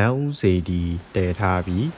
နန်းဦးစေတီတည်ထားပြီး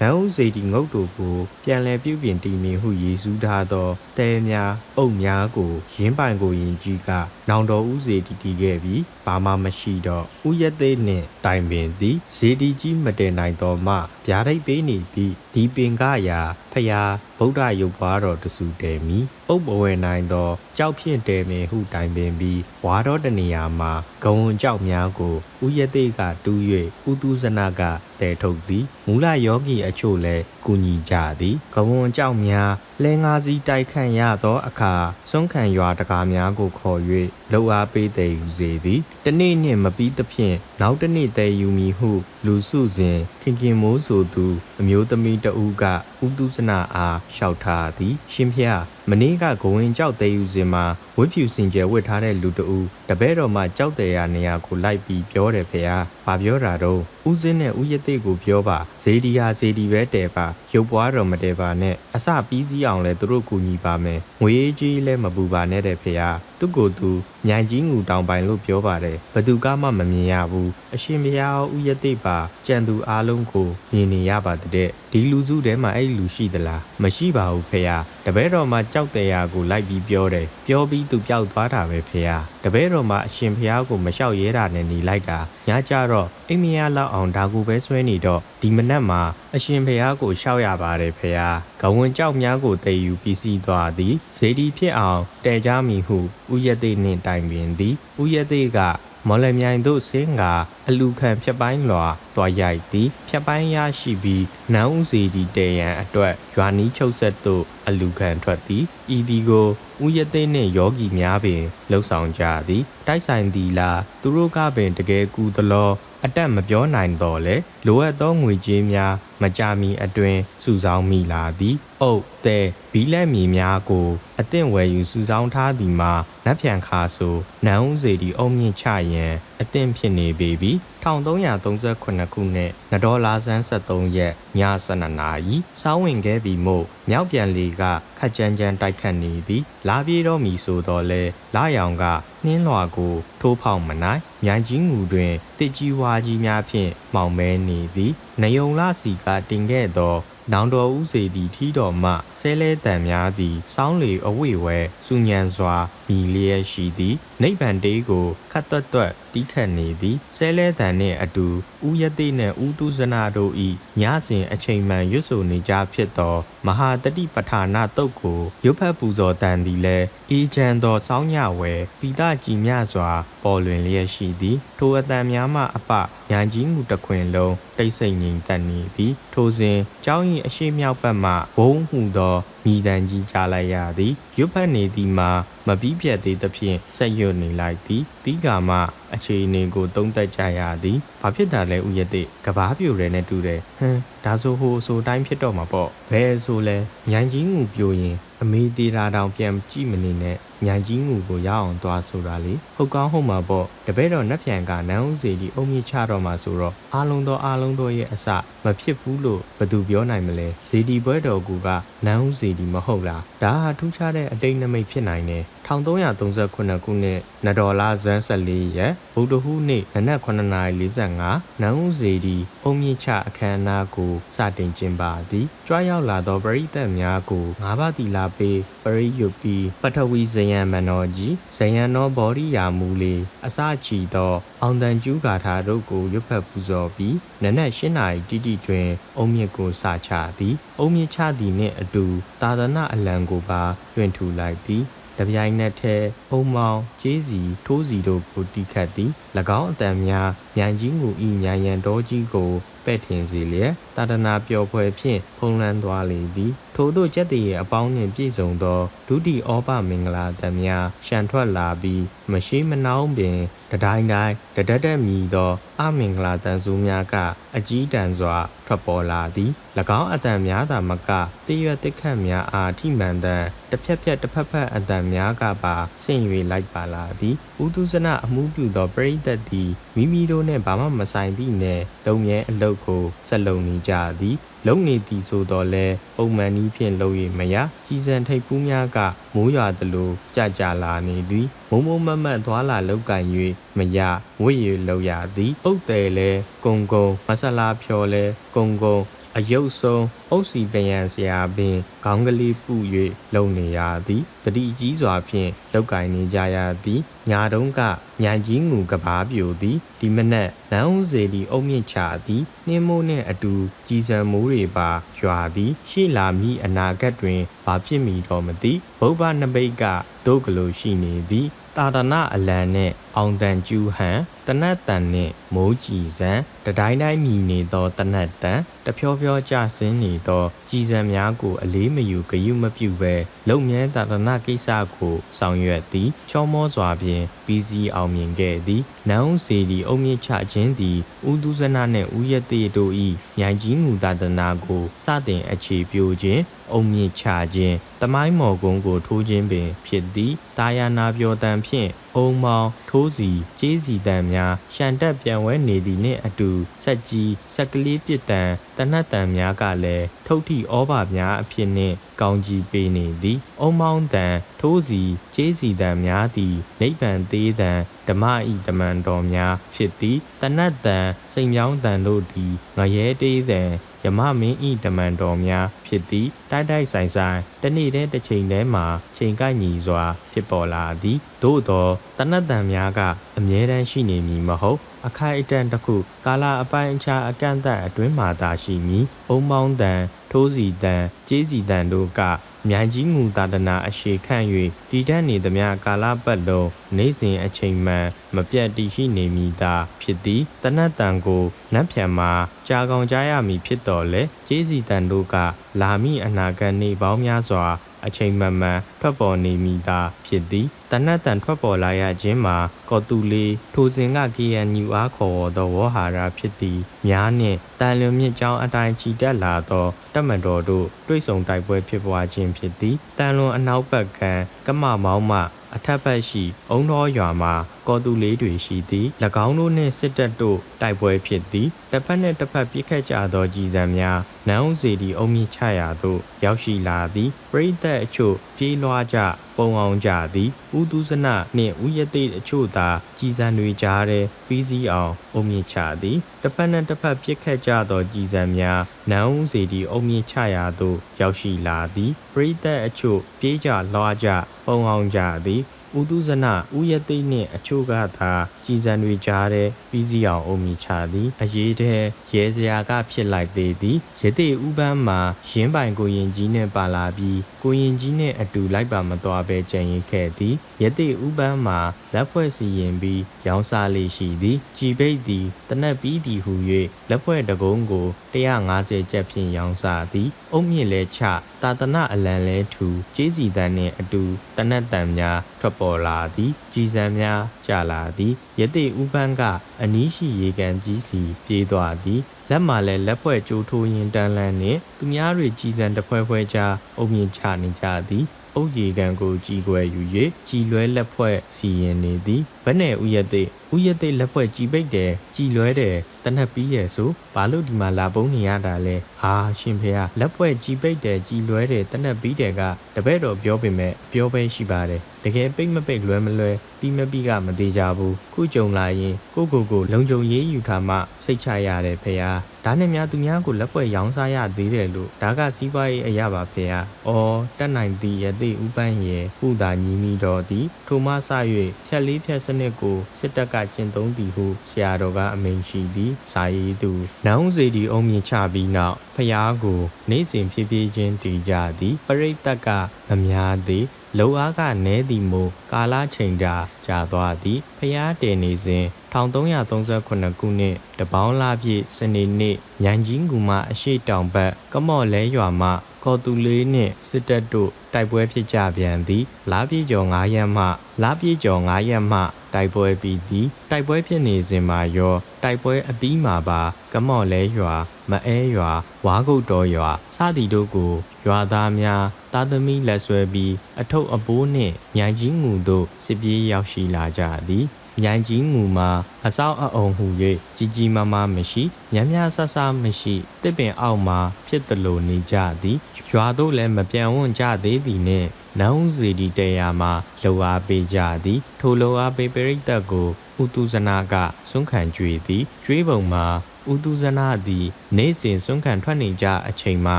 နန်းဦးစေတီငုတ်တို့ကို ပြန်လည်ပြုပြင်တည်မြဲဟုရည်စူးထားသောတဲများအုပ်များကိုရင်းပိုင်ကိုရင်ကြီးကနောင်တော်ဦးစေတီတည်ခဲ့ပြီးဘာမှမရှိတော့ဦးရက်သိန်းနှင့်တိုင်ပင်သည်ဇေတီကြီးမတင်နိုင်တော်မှဗျာဒိတ်ပေးနေသည့်ဒီပင်ကရာဖျားဗုဒ္ဓရုပ်ပွားတော်တဆူတဲမီအုပ်ဘဝဲနိုင်သောကြောက်ဖြင့်တဲမင်ဟုတိုင်ပင်ပြီးဝါတော်တနေရာမှာဂုံဝင်ကြောက်များကိုဦးရက်သိန်းကတူး၍ဦးသူဇနာကတဲထုတ်သည်မူလယောဂီအချို့လည်းကူညီကြသည်ဂုံဝင်ကြောက်များလဲငါးစီးတိုက်ခန့်ရသောအခါစွန့်ခံရွာတကားများကိုခေါ်၍လှုပ်အားပေးတဲ့ယူစေသည်တနေ့နှင့်မပြီးသဖြင့်နောက်တစ်နေ့တည်ယူမည်ဟု လူစုစဉ်ခင်ခင်မိုးဆိုသူ အမျိုးသမီးတဦးကဥတုဇနာအားလျှောက်ထားသည် ရှင်ဖျား မနေ့ကဂဝင်ကြောက်တဲ့ယူစဉ်မှာဝတ်ဖြူစင်ကြယ်ဝတ်ထားတဲ့လူတဦးတပည့်တော်မှကြောက်တဲ့ရနေရာကိုလိုက်ပြီးပြောတယ်ဖေဟာ။ဘာပြောတာတော့ဦးစင်းနဲ့ဦးရသိကိုပြောပါဇေဒီဟာဇေဒီပဲတဲပါရုပ်ပွားတော်မတဲပါနဲ့အစပြီးစီးအောင်လဲသူတို့ကူညီပါမယ်ငွေကြီးလဲမပူပါနဲ့တဲ့ဖေဟာ။သူ့ကိုယ်သူညံကြီးငူတောင်ပိုင်လို့ပြောပါတယ်ဘသူကမှမမြင်ရဘူးအရှင်ဘုရားဦးရသိပါကြံသူအားလုံးကိုမြင်နေရပါတဲ့ဒီလူစုထဲမှာအဲ့လူရှိသလားမရှိပါဘူးဖေဟာတပည့်တော်မှကြောက်တဲ့ရာကိုလိုက်ပြီးပြောတယ်ပြောပြီးသူပျောက်သွားတာပဲဖေဟာတပည့်တော်မှအရှင်ဘုရားကိုမလျှောက်ရဲတာနဲ့နေလိုက်တာညကြတော့အိမ်မရလောက်အောင်ဒါကိုပဲဆွဲနေတော့ဒီမနက်မှာအရှင်ဘုရားကိုရှောက်ရပါတယ်ဖေဟာဂဝင်ကြောက်များကိုတည်ယူပြီးစီးသွားသည်ဇေဒီဖြစ်အောင်တဲကြမီဟုဥယသိနှင့်တိုင်ပင်သည်ဥယသိက မော်လမြိုင်တို့ဆင်းကအလူခံဖြတ်ပိုင်းလွာသွားရိုက်သည်ဖြတ်ပိုင်းရရှိပြီးနန်းဦးစီဒီတေရန်အတွက်ရွာနီးချုပ်ဆက်သို့အလူခံထွက်သည်ဤဒီကိုဥယသိနှင့်ယောဂီများပင်လှုပ်ဆောင်ကြသည်တိုက်ဆိုင်သည်လားသူတို့ကပင်တကယ်ကူသလောအတက်မပြောနိုင်တော့လေလိုအပ်သောငွေကြေးများ မကြမီအတွင်စုဆောင်းမိလာသည်အုတ်တဲဘီလက်မီများကိုအသင့်ဝယ်ယူစုဆောင်းထားသည်မှာနတ်ဖြန်ခါဆိုနန်းဦးစေတီအုံမြင့်ချရန်အသင့်ဖြစ်နေပေပြီ1338ခုနှစ်နဒေါ်လာဆန်း73ရက်ည12နာရီစောင်းဝင်ခဲ့ပြီးမို့မြောက်ပြန်လီကခက်ကြမ်းကြမ်းတိုက်ခတ်နေသည်လာပြေတော့မီဆိုတော့လဲလာရောင်ကနှင်းလွာကိုထိုးဖောက်မနိုင်မြိုင်ကြီးငူတွင်တစ်ကြီးဝါကြီးများဖြင့်မောင်မဲနေသည် နယုံလစီကတင်ခဲ့သောနောင်တော်ဦးစေသည်ထီတော်မှဆဲလဲတံများသည်စောင်းလေအဝိဝဲစူညံစွာမိလျက်ရှိသည်နိဗ္ဗာန်တေးကိုခတ်တွတ်တွတ်တီးခတ်နေသည်ဆဲလဲတံနှင့်အတူဥယသိနှင့်ဥတုဇနာတို့ဤညစဉ်အချိန်မှန်ရွတ်ဆိုနေကြဖြစ်သောမဟာတတိပဋ္ဌာနာတုတ်ကိုရုပ်ဖတ်ပူဇော်တန်သည်လည်းအေးချမ်းသောစောင်းညဝဲပိတကြည်မြစွာ ပေါ်လွင်လျက်ရှိသည် ထိုအတန်များမှအပညာကြီးငူတခွင်လုံးတိတ်ဆိတ်ငြိမ်သက်နေသည် ထိုစဉ်ကျောင်း၏အရှိမြောက်ဘက်မှဘုံဟုသောမိတန်ကြီးကြားလိုက်ရသည် ရွတ်ဖတ်နေသည်မှာမပြီးပြတ်သေးသဖြင့်ဆက်ရွတ်နေလိုက်သည်ပြီးကမှအခြေအနေကိုသုံးသပ်ကြရသည်ဘာဖြစ်တာလဲဥယတိကဘာပြိုရဲနဲ့တူတယ်ဟမ်ဒါဆိုဟိုဆိုတိုင်းဖြစ်တော့မှာပေါ့ဘယ်ဆိုလဲညံကြီးငူပြိုရင်အမေသေးတာတောင်ပြန်ကြည့်မနေနဲ့ ညံကြီးငူကိုရအောင်သွားဆိုတာလေဟုတ်ကောင်းဟုတ်မှာပေါ့တပည့်တော်နှက်ပြန်ကနန်းဦးစီဒီအုံမြင့်ချတော့မှာဆိုတော့အားလုံးသောအားလုံးသောရဲ့အစမဖြစ်ဘူးလို့ဘယ်သူပြောနိုင်မလဲဇေဒီဘွဲတော်ကူကနန်းဦးစီဒီမဟုတ်လားဒါဟာထူးခြားတဲ့အတိတ်နမိတ်ဖြစ်နိုင်တယ်1338ခုနှစ်နဒေါ်လာဇန်14ရက်ဗုဒ္ဓဟူးနေ့နနက်9:45နန်းဦးစီဒီအုံမြင့်ချအခမ်းအနားကိုစတင်ကျင်းပသည်ကြွားရောက်လာသောပရိသတ်များကိုငါးပါးတီလာပေးပရိယုတ်တီပထဝီဇယံမနောကြီးဇယံနောဘောရိယာမူလေအစချီသော အောင်တန်ကျူးဂါထာတို့ကိုရွတ်ဖတ်ပူဇော်ပြီးနနက်၈နာရီတိတိတွင် အုံမြင့်ကိုစချသည်အုံမြင့်ချသည်နှင့်အတူသာသနာအလံကိုပါတွင်ထူလိုက်သည်တပြိုင်နက်တည်းအုံမောင်ကျေးစီထိုးစီတို့ကိုတီးခတ်သည်၎င်းအတန်များညံကြီးငူဤညာရန်တော်ကြီးကို ပဲ့ထင်စေလျက်တာတနာပျော်ဖွယ်ဖြင့်ဖုံးလွှမ်းသွားလေသည်ထို့သောကျက်တည်ရဲ့အပေါင်းနှင့်ပြည့်စုံသောဒုတိဩပမင်္ဂလာတန်များရှန်ထွက်လာပြီးမရှိမနှောင်းပင်တတိုင်းတိုင်းတဒတ်တက်မြည်သောအမင်္ဂလာတန်စုများကအကြီးတန်းစွာထွက်ပေါ်လာသည်၎င်းအတန်များသာမကတည့်ရွက်တစ်ခတ်များအားထိမှန်တဲ့တစ်ဖြက်ဖြက်တစ်ဖက်ဖက်အတန်များကပါဆင့်၍လိုက်ပါလာသည်ဥဒုဇနအမှုပြုသောပရိသတ်သည်မိမိတို့နှင့်ဘာမှမဆိုင်သည့်နှင့်လုံမြဲအလုတ်ကိုဆက်လုံနေကြသည်လုံနေသည်ဆိုတော့လဲပုံမှန်နည်းဖြင့်လုပ်ရမရကြီးစံထိပ်ပူးများကမိုးရွာသလိုကြကြလာနေသည်မုံမုံမတ်မတ်သွာလာလောက်ကင်၍မရဝိရလောက်ရသည်အုတ်တယ်လဲကုံကုံမဆလာဖြော်လဲကုံကုံအယုတ်ဆုံးအုတ်စီပယံဆရာပင်ခေါင်းကလေးပူ၍လုံနေရသည် တတိကြီးစွာဖြင့်လောက်ကင်နေကြရသည်ညာတုံးကညံကြီးငူကဘာပြိုသည်ဒီမနက်လမ်းဦးစေဒီအုံမြင့်ချသည်နှင်းမိုးနှင့်အတူကြီးစံမိုးတွေပါရွာသည် ရှေ့လာမည့်အနာဂတ်တွင်ဘာဖြစ်မည်တော့မသိဘုဗ္ဗနပိတ်ကဒုကလိုရှိနေသည်တာဒနာအလံနှင့်အောင်တန်ကျူးဟန်တနတ်တန်နှင့်မိုးကြည်စံတတိုင်းတိုင်းမြည်နေသောတနတ်တန်တဖြောဖြောကြဆင်းနေသောကြည်စံများကိုအလေးမယူဂယုမပြုဘဲလုံမြဲတာဒနာကိစ္စကိုဆောင်ရွက်သည်ချောမောစွာဖြင့်ပြီးစီးအောင်မြင်ခဲ့သည်နန်းဦးစီဒီအုံမြင့်ချခြင်းသည်ဦးသူဇနာနှင့်ဦးရသေးတို့၏မြိုင်ကြီးငူတာဒနာကိုစတင်အခြေပြိုခြင်းအုံမြင့်ချခြင်းတမိုင်းမော်ကုန်းကိုထိုးခြင်းပင်ဖြစ်သည်တာယာနာပြောတန်ဖြင့်အုံမောင်ထိုးစီကျေးစီတန်များရှန်တက်ပြန်ဝဲနေသည်နှင့်အတူဆက်ကြီးဆက်ကလေးပစ်တန်တနတ်တန်များကလည်းထုတ်ထီဩဘာများအဖြစ်နှင့်ကောင်းကြီးပေးနေသည်အုံမောင်းတန်ထိုးစီကျေးစီတန်များသည်နိဗ္ဗာန်သေးတန်ဓမ္မဤတမန်တော်များဖြစ်သည်တနတ်တန်စိန်မြောင်းတန်တို့သည်ငရဲတေးတန် ယမမင်းဤတမန်တော်များဖြစ်သည်တိုက်တိုက်ဆိုင်ဆိုင်တနေ့တည်းတစ်ချိန်တည်းမှာချိန်ကိုက်ညီစွာ ဖြစ်ပေါ်လာသည်သို့သောတနတ်တန်များကအမြဲတမ်းရှိနေမည်မဟုတ် အခိုက်အတန့်တစ်ခုကာလအပိုင်းအခြားအကန့်အသတ်အတွင်းမှာသာရှိမည်အုံမောင်းတန်ထိုးစီတန်ကြေးစီတန်တို့ကမြိုင်ကြီးငူတာဒနာအရှိခန့်၍တည်တတ်နေသမျှကာလပတ်လုံးနေစဉ်အချိန်မှန်မပြတ်တည်ရှိနေမည်သာဖြစ်သည်တနတ်တန်ကိုနတ်ဖြံမှာကြာကောင်ကြားရမည်ဖြစ်တော်လဲကျေးစီတန်တို့ကလာမည့်အနာဂတ်နေပေါင်းများစွာအချိန်မှန်မှန်ထွက်ပေါ်နေမိသာဖြစ်သည်တနတ်တန်ထွက်ပေါ်လာရခြင်းမှာကော်တူလေးထိုစဉ်က KNU အားခေါ်သောဝဟာရဖြစ်သည်များနှင့်တန်လွန်မြင့်ကြောင်းအတိုင်းချီတက်လာသောတပ်မတော်တို့တွိတ်ဆုံတိုက်ပွဲဖြစ်ပွားခြင်းဖြစ်သည်တန်လွန်အနောက်ဘက်ကံကမမောင်းမှအထက်ဘက်ရှိအုံတော်ရွာမှာကော်တူလေးတွေရှိသည်၎င်းတို့နှင့်စစ်တပ်တို့တိုက်ပွဲဖြစ်သည်တစ်ဖက်နှင့်တစ်ဖက်ပြစ်ခတ်ကြသောကြီးစံများနန်းဦးစီဒီအုံမြင့်ချရာသို့ရောက်ရှိလာသည်ပရိသတ်အချို့ပြေးလွှားကြ ပုံအောင်ကြသည်ဦးသူစနနှင့်ဦးရသိအချို့သာကြီးစံတွေကြားတဲ့ပြီးစီးအောင်အုံမြင့်ချသည်တစ်ဖက်နှင့်တစ်ဖက်ပြစ်ခတ်ကြသောကြီးစံများနန်းဦးစီဒီအုံမြင့်ချရာသို့ရောက်ရှိလာသည်ပရိသတ်အချို့ပြေးကြလွှားကြပုံအောင်ကြသည်ဦးသူဇနဦးရသိနှင့်အချို့ကသာ ကြည်စံတွေကြားတဲ့ပြီးစီအောင်အုံမြချသည်အရေးတဲ့ရဲစရာကဖြစ်လိုက်သေးသည်ရသိဥပန်းမှာရင်းပိုင်ကိုရင်ကြီးနဲ့ပါလာပြီးကိုရင်ကြီးနဲ့အတူလိုက်ပါမသွားပဲကြံရင်ခဲ့သည်ရသိဥပန်းမှာလက်ဖွဲ့စီရင်ပြီးရောင်းစားလေးရှိသည်ကြည်ပိတ်သည်တနက်ပြီးသည်ဟု၍လက်ဖွဲ့တကုံးကို150ကျပ်ဖြင့်ရောင်းစားသည်အုံမြင့်လဲချတာတနအလံလဲထူကျေးစီတန်နှင့်အတူတနတ်တန်များထွက်ပေါ်လာသည်ကြည်စံများကျလာသည်ယသိဥပန်းကအနီးရှိရေကန်ကြီးစီပြေးသွားသည်လက်မှလည်းလက်ဖွဲ့ကြိုးထိုးရင်တန်းလန်းနှင့်သူများတွေကြည်စံတစ်ဖွဲဖွဲကြားအုံမြင့်ချနေကြသည်အုတ်ရီကန်ကိုကြီးကွယ်ယူ၍ကြည်လွဲလက်ဖွဲ့စီရင်နေသည်ဘယ်နဲ့ဥယသိ ဥယသိလက်ဖွဲ့ကြီးပိတ်တယ်ကြည်လွဲတယ်တနက်ပြီးရဲ့ဆိုဘာလို့ဒီမှာလာပုံးနေရတာလဲဟာရှင်ဖေဟာလက်ဖွဲ့ကြီးပိတ်တယ်ကြည်လွဲတယ်တနက်ပြီးတယ်ကတပည့်တော်ပြောပေမဲ့ပြောပဲရှိပါတယ်တကယ်ပိတ်မပိတ်လွဲမလွဲပြီးမပြီးကမသေးကြဘူးခုကြုံလာရင်ကိုကိုကိုလုံခြုံရေးယူထားမှစိတ်ချရတယ်ဖေဟာဒါနဲ့များသူများကိုလက်ဖွဲ့ရောင်းစားရသေးတယ်လို့ဒါကစီးပွားရေးအရာပါဖေဟာအော်တက်နိုင်သည်ယသိဥပန်းရဲ့ပူတာညီမီတော်သည်ထိုမှစ၍ဖြက်လေးဖြက်စနစ်ကိုစစ်တပ်ကကျင့်သုံးသည်ဟုဆရာတော်ကအမိန့်ရှိသည်စာရေးသူနောင်စီဒီအုံမြင့်ချပြီးနောက်ဖျားကိုနေ့စဉ်ဖြည်းဖြည်းချင်းတည်ကြသည်ပရိသတ်ကအများသည်လောအားကနဲသည်မို့ကာလချိန်ကြာကြာသွားသည်ဖျားတင်နေစဉ်1338ခုနှစ်တပေါင်းလာပြည့်စနေနေ့ညံကြီးကူမအရှိတောင်ဘက်ကမော့လဲရွာမှ ခေါ်သူလေးနှင့်စစ်တပ်တို့တိုက်ပွဲဖြစ်ကြပြန်သည်လားပြေကျော်9ရက်မှလားပြေကျော်9ရက်မှတိုက်ပွဲပြီးသည်တိုက်ပွဲဖြစ်နေစဉ်မှာရောတိုက်ပွဲအပြီးမှာပါကမော့လဲရွာမအဲရွာဝါကုတ်တော်ရွာစသည်တို့ကိုရွာသားများသားသမီးလက်ဆွဲပြီးအထုပ်အပိုးနှင့်ညံကြီးငူတို့စစ်ပြေးရောက်ရှိလာကြသည် မြိုင်ကြီးငူမှာအဆောက်အအုံဟူ၍ကြီးကြီးမားမားမရှိညံ့ညဆဆမရှိတစ်ပင်အောက်မှာဖြစ်သလိုနေကြသည်ရွာသို့လည်းမပြန်ဝန်းကြသေးသည်နှင့်နောင်စီဒီတေယာမှာလောအားပေးကြသည် ထိုလောအားပေးပရိသတ်ကိုဥတုဇနာကစွန့်ခံကြွေသည်ကျွေးပုံမှာ ဥတုဇနာသည်နေ့စဉ်စွန့်ခံထွက်နေကြအချိန်မှာ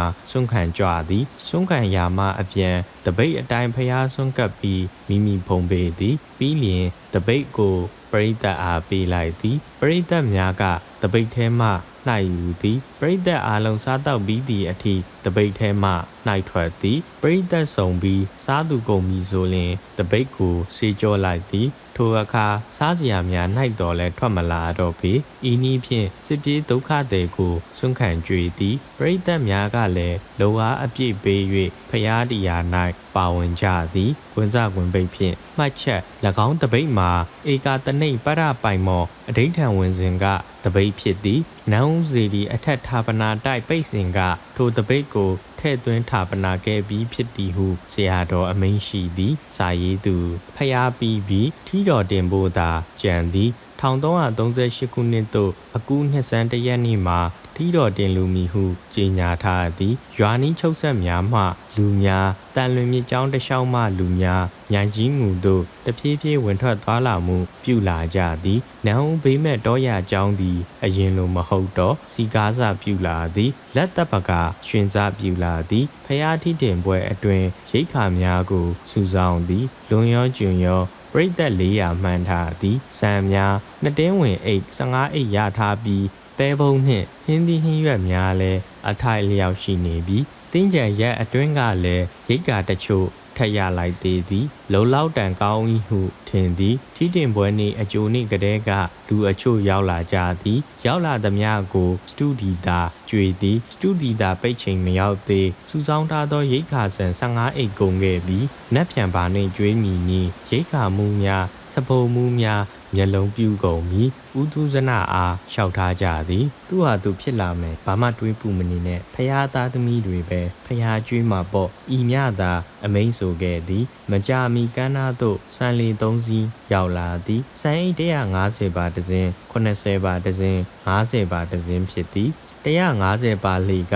စွန့်ခံကြွသည်စွန့်ခံရာမှအပြန်တပိတ်အတိုင်းဖျားစွန့်ကပ်ပြီးမိမိဖုံပေသည်ပြီးလျင်တပိတ်ကိုပရိသတ်အားပေးလိုက်သည်ပရိသတ်များကတပိတ်ထဲမှနှိုက်ယူသည်ပရိသတ်အားလုံးစားတော့ပြီးသည့်အထိတပိတ်ထဲမှနှိုက်ထွက်သည်ပရိသတ်ဆောင်ပြီးစားသူကုန်ပြီဆိုလျှင်တပိတ်ကိုစေကြောလိုက်သည် ထိုအခါစားစရာများ၌တော်လဲထွက်မလာတော့ပေဤနည်းဖြင့်စစ်ပြေးဒုက္ခသည်ကိုဆွန့်ခံကြွေသည်ပရိသတ်များကလည်းလောအားအပြည့်ပေး၍ဖျားတရား၌ပါဝင်ကြသည်ဝင်စားဝင်ပိတ်ဖြင့်မှတ်ချက်၎င်းတပိတ်မှာဧကာတနိပရပိုင်မောအဋိဌံဝင်စဉ်ကတပိတ်ဖြစ်သည်နန်းဦးစီဒီအထက်ဌာပနာတိုက်ပိတ်စဉ်ကထိုတပိတ်ကိုထဲ့သွင်းဌာပနာခဲ့ပြီးဖြစ်သည်ဟုဆရာတော်အမိန့်ရှိသည်စာရေးသူဖျားပြီးပြီးထီတော်တင်ဖို့သာကြံသည်1338ခုနှစ်သို့အကူနှစ်ဆန်းတရက်နေ့မှာ ထီတော်တင်လူမီဟုကြေညာထားသည်ရွာနီးချုပ်ဆက်များမှ လူများတန်လွင်မြစ်ကြောင်းတစ်လျှောက်မှလူများညံကြီးငူတို့တဖြည်းဖြည်းဝင်ထွက်သွားလာမှုပြုလာကြသည်နန်းဦးဘေးမဲ့တောရကျောင်းသည် အရင်လိုမဟုတ်တော့စီကားစပြုလာသည်လက်တပ်ပကရှင်စားပြုလာသည်ဖျားထီတင်ပွဲအတွင်ရိတ်ခါများကိုစူဆောင်သည်လွန်ရောကျွံရောပရိသတ်400မှန်းထားသည်စံများနှစ်တင်းဝင်အိတ်15အိတ်ရထားပြီး ပဲဘုံနှင့်ဟင်းသီးဟင်းရွက်များလည်းအထိုက်လျောက်ရှိနေပြီးတင်းကြံရက်အတွင်းကလည်းရိတ်ကာတချို့ထက်ရလိုက်သေးသည်လုံလောက်တန်ကောင်း၏ဟုထင်သည်ထီးတင်ပွဲနေ့အကျိုးနေ့ကတည်းကလူအချို့ရောက်လာကြသည် ရောက်လာသမျှကိုစတူဒီတာကြွေသည်စတူဒီတာပိတ်ချိန်မရောက်သေးစူဆောင်းထားသောရိတ်ခါဆန်15အိတ်ကုန်ခဲ့ပြီးနက်ဖြန်ပါနှင့်ကြွေးမိနီရိတ်ခါမှုများစပုံမှုများ မျက်လုံးပြူကုန်ပြီးဥသူဇနာအားလျှောက်ထားကြသည်သူဟာသူဖြစ်လာမယ်ဘာမှတွေးပူမနေနဲ့ဖះသားသမီးတွေပဲဖះကျွေးမှာပေါ့ဤမြသာအမိန်ဆိုခဲ့သည် မကြမီကန်းနာသို့စံလီ၃စီးရောက်လာသည်စံအိတ်150ပါတစင်း80ပါတစင်း50ပါတစင်းဖြစ်သည်150ပါလေက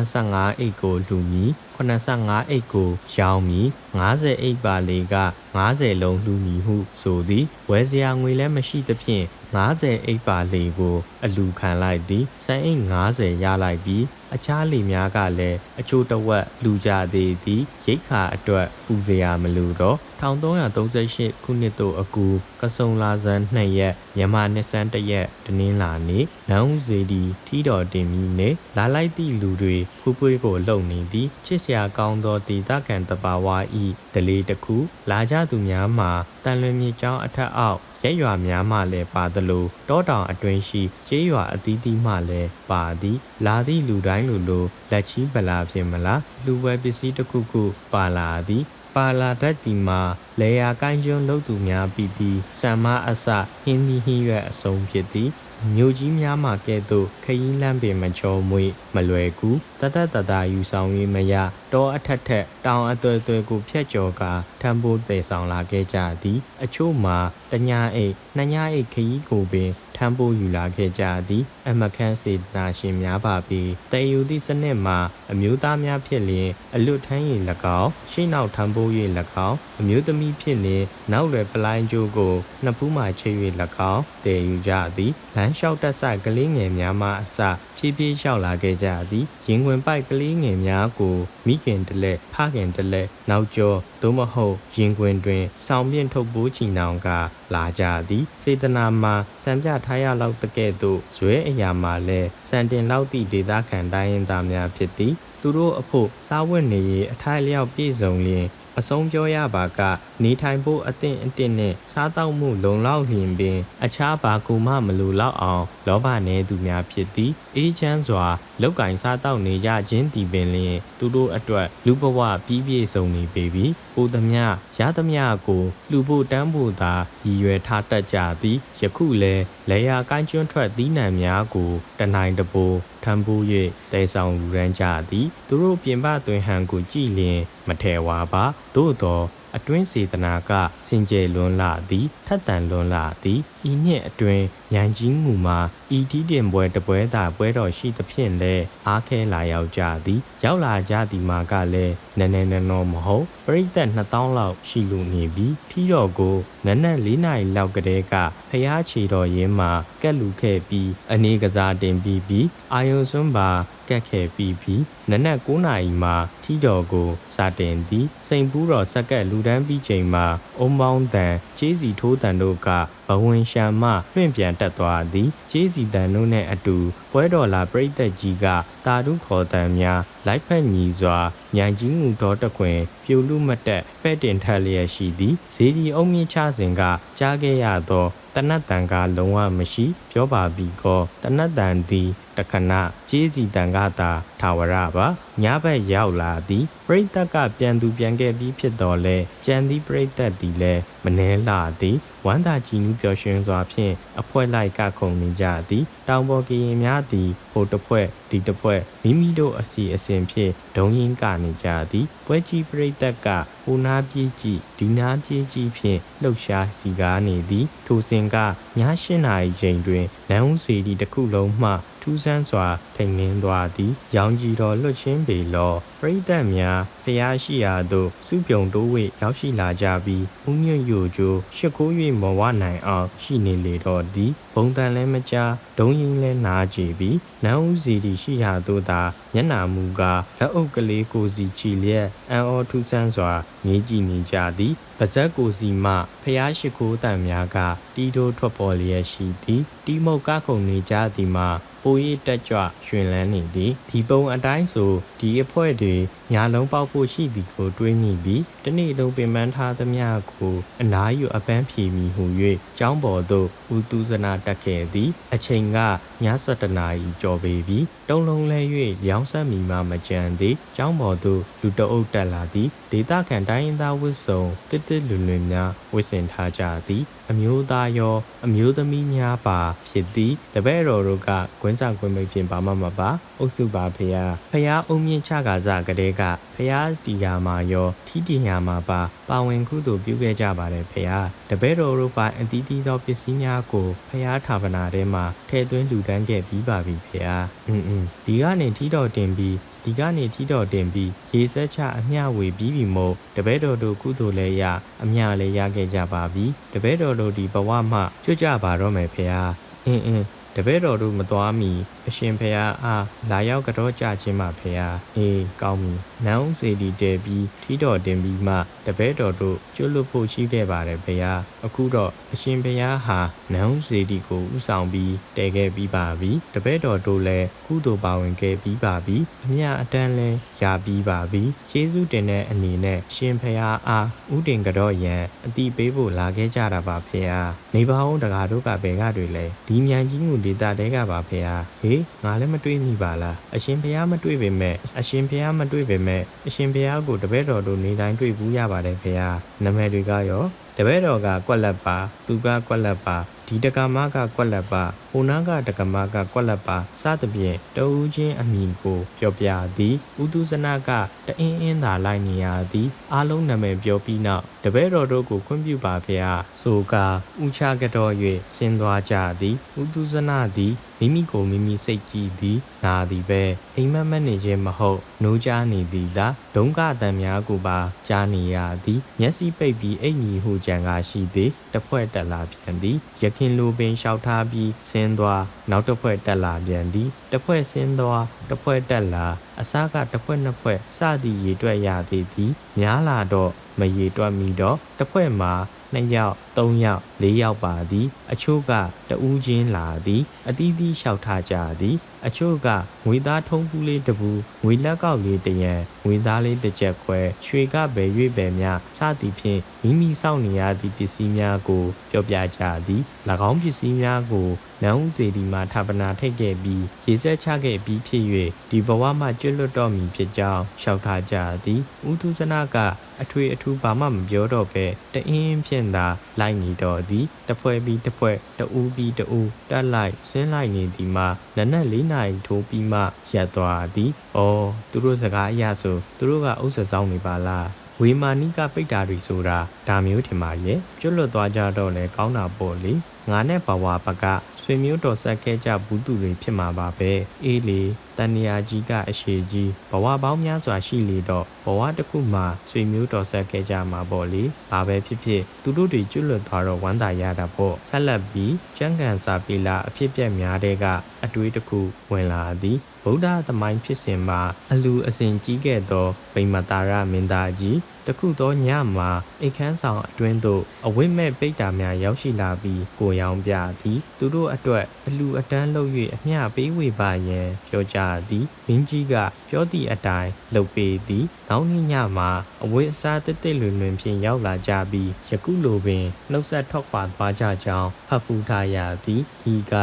85အိတ်ကိုလူမီ 85အိတ်ကိုရောင်းမီ50အိတ်ပါလေက90လုံးလူမီဟုဆိုသည်ဝယ်စရာငွေလည်းမရှိသဖြင့် 90အိတ်ပါလေကို အလူခံလိုက်သည်စံအိတ်90ရလိုက်ပြီးအခြားလေများကလည်းအချို့တဝက်လူကြသေးသည်ရိတ်ခါအတွက်ပူစရာမလိုတော့1338ခုနှစ်သို့အကူကစုံလာဇန်2ရက်မြန်မာနှစ်ဆန်း1ရက်တနင်္လာနေ့နောင်ဇေဒီထီတော်တင်မီနေလာလိုက်သည့်လူတွေဖူးဖွေးကိုလှုပ်နေသည်ချစ်စရာကောင်းသောဒေသခံတဘာဝဤဒလေးတစ်ခုလာကြသူများမှာတန်လွင်မြေကျောင်းအထက်အောက်ရဲရွာများမှလည်းပါသလိုတောတောင်အတွင်းရှိကျေးရွာအသီးသီးမှလည်းပါသည် လာသည့်လူတိုင်းလူလိုလက်ချီပလာဖြစ်မလားလူဝဲပစ္စည်းတစ်ခုခုပါလာသည်ပါလာတတ်ဒီမှာလေယာကိုင်းကျွန်းလုပ်သူများပြီးပြီးစံမအစဟင်းသီးဟင်းရွက်အစုံဖြစ်သည်မြို့ကြီးများမှာကဲ့သို့ခရီးလမ်းပင်မချောမွေ့မလွယ်ကူတတတတယူဆောင်ရေးမရ တောအထက်ထက်တောင်အသွဲသွဲကိုဖျက်ကျော်ကာထံပိုးတည်ဆောင်လာခဲ့ကြသည် အချို့မှာတညာအိတ်နှညာအိတ်ခရီးကိုပင်ထမ်းပိုးယူလာခဲ့ကြသည် အမခန်းစေတနာရှင်များပါပြီးတည်ယူသည့်စနစ်မှာအမျိုးသားများဖြစ်လျင်အလွတ်ထမ်းရည်၎င်းရှေ့နောက်ထမ်းပိုးရည်၎င်းအမျိုးသမီးဖြစ်လျင်နောက်လွယ်ပလိုင်းကျိုးကိုနှစ်ဖူးမှချိတ်၍၎င်းတည်ယူကြသည်လမ်းလျှောက်တက်ဆကလေးငယ်များမှအစ ဖြည်းဖြည်းလျှောက်လာခဲ့ကြသည်ရင်ဝင်ပိုက်ကလေးငယ်များကိုမိခင်တလက်ဖခင်တလက်နောက်ကျော်သို့မဟုတ်ရင်ခွင်တွင်ဆောင်းပြင့်ထုတ်ပိုးချီနောင်ကလာကြသည်စေတနာမှာစံပြထားရလောက်တကဲ့သို့ဇွဲအရာမှာလဲစံတင်လောက်သည့်ဒေသခံတိုင်းရင်းသားများဖြစ်သည်သူတို့အဖို့စားဝတ်နေရေးအထိုက်လျောက်ပြည့်စုံလျင် အဆုံးပြောရပါက နေထိုင်ဖို့အသင့်အတင့်နဲ့စားတောက်မှုလုံလောက်လျင်ပင် အခြားဘာကူမှမလိုလောက်အောင်လောဘနေသူများဖြစ်သည်အေးချမ်းစွာ လောက်ကင်စားတောက်နေကြခြင်းတည်ပင်လျင်သူတို့အတွက်လူဘဝပြီးပြည့်စုံနေပေပြီပိုသမျှရသမျှကိုလူဖို့တန်းဖို့သာရည်ရွယ်ထားတတ်ကြသည်ယခုလဲလေယာကိုင်းကျွန်းထွက်သီးနှံများကိုတနိုင်တပိုးထမ်းပိုး၍တဲဆောင်လူရန်ကြသည်သူတို့ပြင်ပတွင်ဟန်ကိုကြည်လျင်မထဲဝါပါသို့သောအတွင်းစေတနာကစင်ကြယ်လွန်လာသည်ထက်တန်လွန်လာသည်ဤနှစ်အတွင်း ညံကြီးမှုမှာဤတီးတင်ပွဲတပွဲသာပွဲတော်ရှိသဖြင့်လဲအားခဲလာရောက်ကြသည် ရောက်လာကြသည်မှာကလည်းနည်းနည်းနော်နော်မဟုတ်ပရိသတ်2000လောက်ရှိလူနေပြီးထီတော်ကိုနက်နက်၄နာရီလောက်ကတည်းကဖျားချီတော်ရင်းမှာကက်လူခဲ့ပြီးအနေကစားတင်ပြီးပြီးအာယုံစွန်းပါကက်ခဲ့ပြီးပြီးနက်နက်9နာရီမှာထီတော်ကိုစာတင်သည်စိန်ပူးတော်ဆက်ကက်လူဒန်းပြီးချိန်မှာအုံမောင်းတန်ကျေးစီထိုးတန်တို့က ဘဝင်ရှာမလွင့်ပြန်တက်သွားသည်ကျေးစီတန်တို့နဲ့အတူပွဲတော်လာပြိသက်ကြီးကတာတုခေါ်တန်များလိုက်ဖက်ညီစွာညံကြီးငူတော်တခွင် ပြိုလူမတက်ပဲ့တင်ထက်လျက်ရှိသည်ဇေဒီအုံမြင့်ချစဉ်ကကြားခဲ့ရသောတနတ်တန်ကလုံးဝမရှိ ပြောပါပြီကောတနတ်တန်သည်တခဏကျေးစီတန်ကသာထာဝရပါညဘက်ရောက်လာသည်ပရိသတ်ကပြန်သူပြန်ခဲ့ပြီးဖြစ်တော်လဲကြံသည်ပရိသတ်သည်လည်းမနှဲလာသည်ဝမ်းသာကြည်နူးပျော်ရွှင်စွာဖြင့်အဖွဲလိုက်ကခုန်နေကြသည် တောင်ပေါ်ကရင်များသည်ဟိုတစ်ဖွဲ့ ဒီတစ်ဖွဲ့မိမိတို့အစီအစဉ်ဖြင့်ဒုံရင်ကနေကြသည်ပွဲကြီးပရိသတ်ကဟိုနာပြေးကြည့်ဒီနာပြေးကြည့်ဖြင့်လှုပ်ရှားစီကားနေသည်ထိုစဉ်ကည၈နာရီချိန်တွင်လမ်းဦးစီဒီတစ်ခုလုံးမှ ထူးဆန်းစွာထိန်လင်းသွားသည်ရောင်ကြီးတော်လွတ်ချင်းပေလောပရိသတ်များဖျားရှိရာသို့စုပြုံတိုးဝေရောက်ရှိလာကြပြီးဥညွတ်ယိုကျိုးရှ िख ိုး၍မဝနိုင်အောင်ရှိနေလေတော့သည်ဘုံတန်လည်းမကြားဒုံရင်လည်းနားကြည့်ပြီးနန်းဦးစီတီရှိရာသို့သာမျက်နာမူကားလက်အုပ်ကလေးကိုစီချီလျက်အံ့ဩထူးဆန်းစွာမြည်ကြည့်နေကြသည်ပါဇက်ကိုစီမှဖျားရှိခိုးတန်များကတီးတိုးထွက်ပေါ်လျက်ရှိသည်တီးမုတ်ကားခုန်နေကြသည်မှာ ပိုရတက်ကြွရှင်လန်းနေသည်ဒီပုံအတိုင်းဆိုဒီအဖွဲ့တွေညာလုံးပေါက်ဖို့ရှိသည်ကိုတွေးမိပြီးတနေ့လုံးပင်ပန်းထားသမျှကိုအနားယူအပန်းဖြေမိဟု၍ကျောင်းပေါ်သို့ဦးသူဇနာတက်ခဲ့သည် အချိန်ကည7နာရီကျော်ပေပြီတုံးလုံးလဲ၍ရောင်းဆက်မိမှမကြံသည်ကျောင်းပေါ်သို့လူတအုပ်တက်လာသည်ဒေတာခန်တိုင်းရင်းသားဝစ်စုံတစ်တစ်လွန်လွန်များဝစ်စင်ထားကြသည် အမျိုးသားရော အမျိုးသမီးများပါ ဖြစ်သည်တပည့်တော်တို့ကကွင်းဆောင်ကွင်းမိတ်ဖြင့်ဘာမှမပါအုပ်စုပါဖျားဖျားအုံမြင့်ချကာစကတဲ့ကဖျားတီယာမှာရောထီတီယာမှာပါပါဝင်ကုသိုလ်ပြုခဲ့ကြပါတယ်ဖျားတပည့်တော်တို့ပိုင်အသီးသီးသောပစ္စည်းများကိုဖျားထာပနာထဲမှာထည့်သွင်းလူဒန်းခဲ့ပြီးပါပြီဖျားအင်းအင်းဒီကနေထီတော်တင်ပြီး ဒီကနေထီတော်တင်ပြီးရေစက်ချအမျှဝေပြီးပြီမို့တပည့်တော်တို့ကုသိုလ်လည်းရအမျှလည်းရခဲ့ကြပါပြီတပည့်တော်တို့ဒီဘဝမှကျွတ်ကြပါတော့မယ်ဖေဟာအင်းအင်း တပည့်တော်တို့မသွားမီအရှင်ဖေဟာအားလာရောက်ကြောကြခြင်းမှဖေဟာအေးကောင်းပြီနန်းဦးစီတီတဲပြီးထီတော်တင်ပြီးမှတပည့်တော်တို့ကျွတ်လွတ်ဖို့ရှိခဲ့ပါတယ်ဖေဟာအခုတော့အရှင်ဖေဟာဟာနန်းဦးစီတီကိုဥဆောင်ပြီးတဲခဲ့ပြီးပါပြီတပည့်တော်တို့လည်းကုသိုလ်ပါဝင်ခဲ့ပြီးပါပြီအမြအတန်းလဲရပြီးပါပြီကျေးဇူးတင်တဲ့အနေနဲ့ရှင်ဖေဟာအားဥတင်ကြောရန်အတိပေးဖို့လာခဲ့ကြတာပါဖေဟာနေပါအောင်တကားတို့ကဘယ်ကတွေလဲဒီမြန်ကြီးမှုဒေတာတဲကပါဖေဟာဟေးငါလည်းမတွေးမိပါလားအရှင်ဖေဟာမတွေးပေမဲ့အရှင်ဖေဟာမတွေးပေမဲ့အရှင်ဖေဟာကိုတပည့်တော်တို့နေတိုင်းတွေ့ဘူးရပါတယ်ဖေဟာနာမည်တွေကရောတပည့်တော်ကကွက်လက်ပါသူကကွက်လက်ပါဒီတက္ကမကကွက်လက်ပါဟိုနားကတက္ကမကကွက်လက်ပါစသဖြင့်တဦးချင်းအမည်ကိုပြောပြသည်ဥတုဇနာကတအင်းအင်းသာလိုက်နေရသည်အားလုံးနာမည်ပြောပြီးနောက်တပည့်တော်တို့ကိုခွင့်ပြုပါဖေဟာဆိုကာဥချကတော်၍ဆင်းသွားကြသည်ဥတုဇနာသည်မိမိကိုမိမိစိတ်ကြည်သည်နာသည်ပဲအိမ်မက်မက်နေခြင်းမဟုတ်နိုးကြားနေသည်သာဒုံကတန်များကိုပါကြားနေရသည်မျက်စိပိတ်ပြီးအိမ်ကြီးဟုကြံကားရှိသည်တစ်ဖွဲ့တက်လာပြန်သည် ရခင်လိုပင်လျှောက်ထားပြီးဆင်းသွားနောက်တစ်ဖွဲ့တက်လာပြန်သည်တစ်ဖွဲ့ဆင်းသွားတစ်ဖွဲ့တက်လာအစားကတစ်ဖွဲ့နှစ်ဖွဲ့စသည်ရေတွက်ရသေးသည်များလာတော့မရေတွက်မိတော့တစ်ဖွဲ့မှာ2ယောက်3ယောက်4ယောက်ပါသည် အချို့ကတဦးချင်းလာသည်အသီးသီးလျှောက်ထားကြသည် အချို့ကငွေသားထုံးပူးလေးတစ်ပူငွေလက်ကောက်လေးတစ်ရံငွေသားလေးတစ်ချက်ခွဲရွှေကဘယ်၍ဘယ်များစသည်ဖြင့်မိမိစောင့်နေရသည့်ပစ္စည်းများကို ပြောပြကြသည်၎င်းပစ္စည်းများကို နန်းဦးစီဒီမှာဌာပနာထိတ်ခဲ့ပြီးရေဆက်ချခဲ့ပြီးဖြစ်၍ဒီဘဝမှကျွတ်လွတ်တော်မူဖြစ်ကြောင်းလျှောက်ထားကြသည်ဥထုဇနာကအထွေအထူးဘာမှမပြောတော့ပဲတအင်းဖြင့်သာလိုက်နေတော့သည်တဖွဲပြီးတဖွဲတဦးပြီးတဦးတက်လိုက်ဆင်းလိုက်နေသည်မှာနနက်၄နာရီထိုးပြီးမှရပ်သွားသည်။အော်သူတို့စကားအရဆိုသူတို့ကဥစ္စာဆောင်နေပါလား။ဟဝေမာနိကပိတ္တာတွေဆိုတာဒါမျိုးထင်ပါရဲ့ကျွတ်လွတ်သွားကြတော့လဲကောင်းတာပေါ့လေငါနဲ့ဘဝပကဆွေမျိုးတော်ဆက်ခဲ့ကြဘူးသူတွေဖြစ်မှာပါပဲအေးလေတန်ရာကြီးကအရှိကြီးဘဝပေါင်းများစွာရှိလေတော့ဘဝတစ်ခုမှာဆွေမျိုးတော်ဆက်ခဲ့ကြမှာပေါ့လေဘာပဲဖြစ်ဖြစ်သူတို့တွေကျွတ်လွတ်သွားတော့ဝမ်းသာရတာပေါ့ဆက်လက်ပြီးကျန်းကန်စာပေလာအဖြစ်ပြက်များတဲ့ကအတွေးတစ်ခုဝင်လာသည်ဗုဒ္ဓသမိုင်းဖြစ်စဉ်မှာအလူအစဉ်ကြီးခဲ့သောဗိမ္မာတာရမင်းသားကြီးတခုသောညမှာအိတ်ခမ်းဆောင်အတွင်းသို့အဝိမဲ့ပိတ်တာများရောက်ရှိလာပြီးကိုရောင်ပြသည် သူတို့အတွက်အလူအတန်းလုပ်၍အမျှပေးဝေပါရန်ပြောကြသည်မင်းကြီးက ပြောသည့်အတိုင်းလုပ်ပေးသည်နောက်နေ့ညမှာအဝိအစားတစ်တစ်လွင်လွင်ဖြင့်ရောက်လာကြပြီးယခုလိုပင်နှုတ်ဆက်ထွက်ခွာသွားကြကြောင်းဖတ်ဖူးထားရသည်ဤက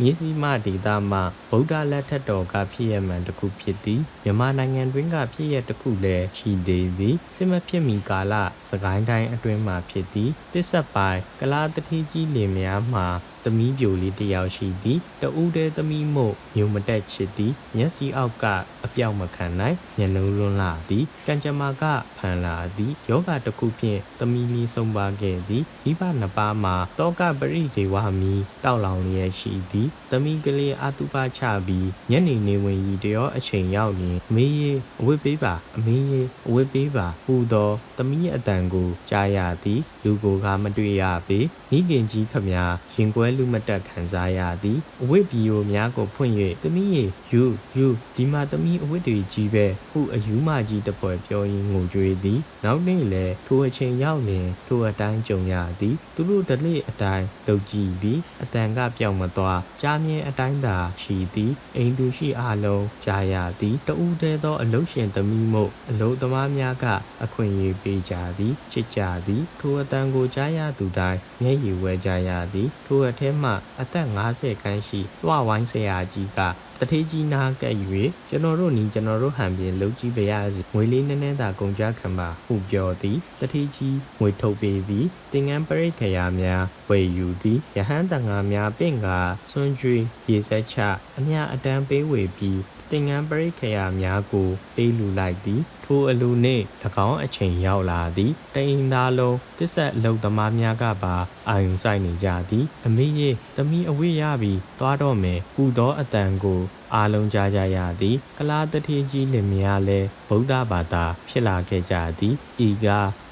မြေစီမဒေတာမှဗုဒ္ဓလက်ထက်တော်ကဖြစ်ရမှန်တစ်ခုဖြစ်သည်မြန်မာနိုင်ငံတွင်းကဖြစ်ရတစ်ခုလည်းရှိသေးသည်စစ်မဖြစ်မီကာလစကိုင်းတိုင်းအတွင်းမှာဖြစ်သည်တစ္ဆက်ပိုင်းကလာတတိကြီးလင်များမှာသမီးပြိုလေးတစ်ယောက်ရှိသည်တဦးတည်းသမီးမို့မြို့မတက်ချစ်သည်မျက်စိအောက်ကအပြောက်မခံနိုင်ညလုံးလွန်းလာသည်ကံကြမ္မာကဖန်လာသည်ယောဂတစ်ခုဖြင့်သမီးလေးဆုံးပါခဲ့သည်မိဘနှစ်ပါးမှာတောကပရိဒေဝမီတောက်လောင်လျက်ရှိသည်သမီးကလေးအတုပချပြီးညနေနေဝင်ရီတရောအချိန်ရောက်ရင်မေးရေအဝတ်ပေးပါအမေးရေအဝတ်ပေးပါဟူသောသမီးအတန်ကိုကြားရသည်လူကိုကမတွေ့ရပေမိခင်ကြီးခမရင်ကွဲလူမတက်ခံစားရသည်အဝတ်ပြီးကိုများကိုဖွင့်၍သမီးရေယူယူဒီမှာသမီးအဝတ်တွေကြီးပဲဟုအယူမကြီးတပွဲပြောရင်းငိုကြွေးသည်နောက်နေ့လည်းထိုအချိန်ရောက်လင်ထိုအတိုင်းကြုံရသည်သူတို့ဓလေ့အတိုင်းလုပ်ကြည့်သည်အတန်ကပြောင်းမသွားကြားမြင်အတိုင်းသာရှိသည်အိမ်သူရှိအားလုံးကြားရသည်တဦးတည်းသောအလုရှင်သမီးမို့အလုသမားများကအခွင့်အရေးပေးကြသည်ချစ်ကြသည်ထိုအတန်ကိုကြားရသူတိုင်းမျက်ရည်ဝဲကြရသည်ထိုအထက်မှအသက်50ခန်းရှိလွှဝိုင်းဆရာကြီးက တထေးကြီးနာကပ်၍ကျွန်တော်တို့နီးကျွန်တော်တို့ဟန်ပြင်လုံကြည့်ပါရစေငွေလေးနည်းနည်းသာကုန်ကြခံပါဟုပြောသည်တထေးကြီးငွေထုတ်ပေးသည်တင်ငန်းပရိတ်ခရာများဝယ်ယူသည်ယဟန်တန်ငါများပင့်ကာစွန့်ကြွေရေဆက်ချအမျှအတန်းပေးဝေပြီး တင်ငန်းပရိတ်ခရာများကိုပေးလူလိုက်သည် ထိုအလူနှင့်၎င်းအချိန်ရောက်လာသည်တအိမ်သားလုံးတစ္ဆက်အလုတ်သမားများကပါအာယုံဆိုင်နေကြသည် အမေရေသမီးအဝိရပြီးသွားတော့မယ်ဟူသောအတန်ကိုအားလုံးကြားကြရသည်ကလာတထေကြီးလင်မယားလည်းဗုဒ္ဓဘာသာဖြစ်လာခဲ့ကြသည်ဤက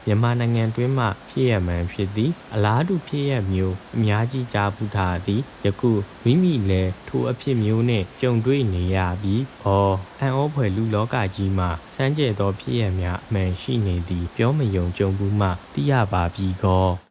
မြန်မာနိုင်ငံတွင်းမှဖြစ်ရမှန်ဖြစ်သည်အလားတူဖြစ်ရမျိုးအများကြီးကြားပူထားသည်ယခုမိမိလည်းထိုအဖြစ်မျိုးနှင့်ကြုံတွေ့နေရပြီးဩအံ့ဩဖွယ်လူလောကကြီးမှာစမ်းကြဲသောဖြစ်ရများအမှန်ရှိနေသည် ပြောမယုံကြုံဘူးမှသိရပါပြီကော